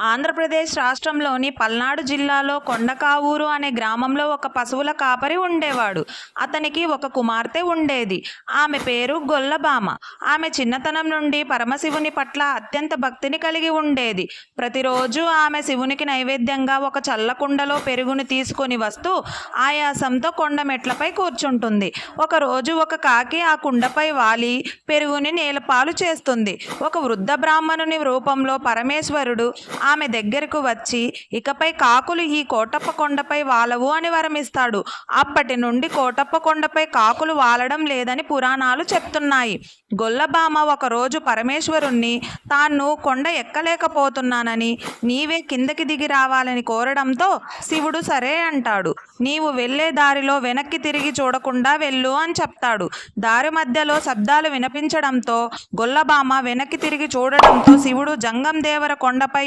ఆంధ్రప్రదేశ్ రాష్ట్రంలోని పల్నాడు జిల్లాలో కొండకావూరు అనే గ్రామంలో ఒక పశువుల కాపరి ఉండేవాడు. అతనికి ఒక కుమార్తె ఉండేది. ఆమె పేరు గొల్లబామ ఆమె చిన్నతనం నుండి పరమశివుని పట్ల అత్యంత భక్తిని కలిగి ఉండేది. ప్రతిరోజు ఆమె శివునికి నైవేద్యంగా ఒక చల్లకుండలో పెరుగుని తీసుకొని వస్తూ ఆయాసంతో కొండ మెట్లపై కూర్చుంటుంది. ఒకరోజు ఒక కాకి ఆ కుండపై వాలి పెరుగుని నేలపాలు చేస్తుంది. ఒక వృద్ధ బ్రాహ్మణుని రూపంలో పరమేశ్వరుడు ఆమె దగ్గరకు వచ్చి ఇకపై కాకులు ఈ కోటప్ప కొండపై వాలవు అని వరమిస్తాడు. అప్పటి నుండి కోటప్ప కొండపై కాకులు వాలడం లేదని పురాణాలు చెప్తున్నాయి. గొల్లబామ ఒకరోజు పరమేశ్వరుణ్ణి తాను కొండ ఎక్కలేకపోతున్నానని నీవే కిందకి దిగి రావాలని కోరడంతో శివుడు సరే అంటాడు. నీవు వెళ్ళే దారిలో వెనక్కి తిరిగి చూడకుండా వెళ్ళు అని చెప్తాడు. దారి మధ్యలో శబ్దాలు వినిపించడంతో గొల్లబామ వెనక్కి తిరిగి చూడడంతో శివుడు జంగం దేవర కొండపై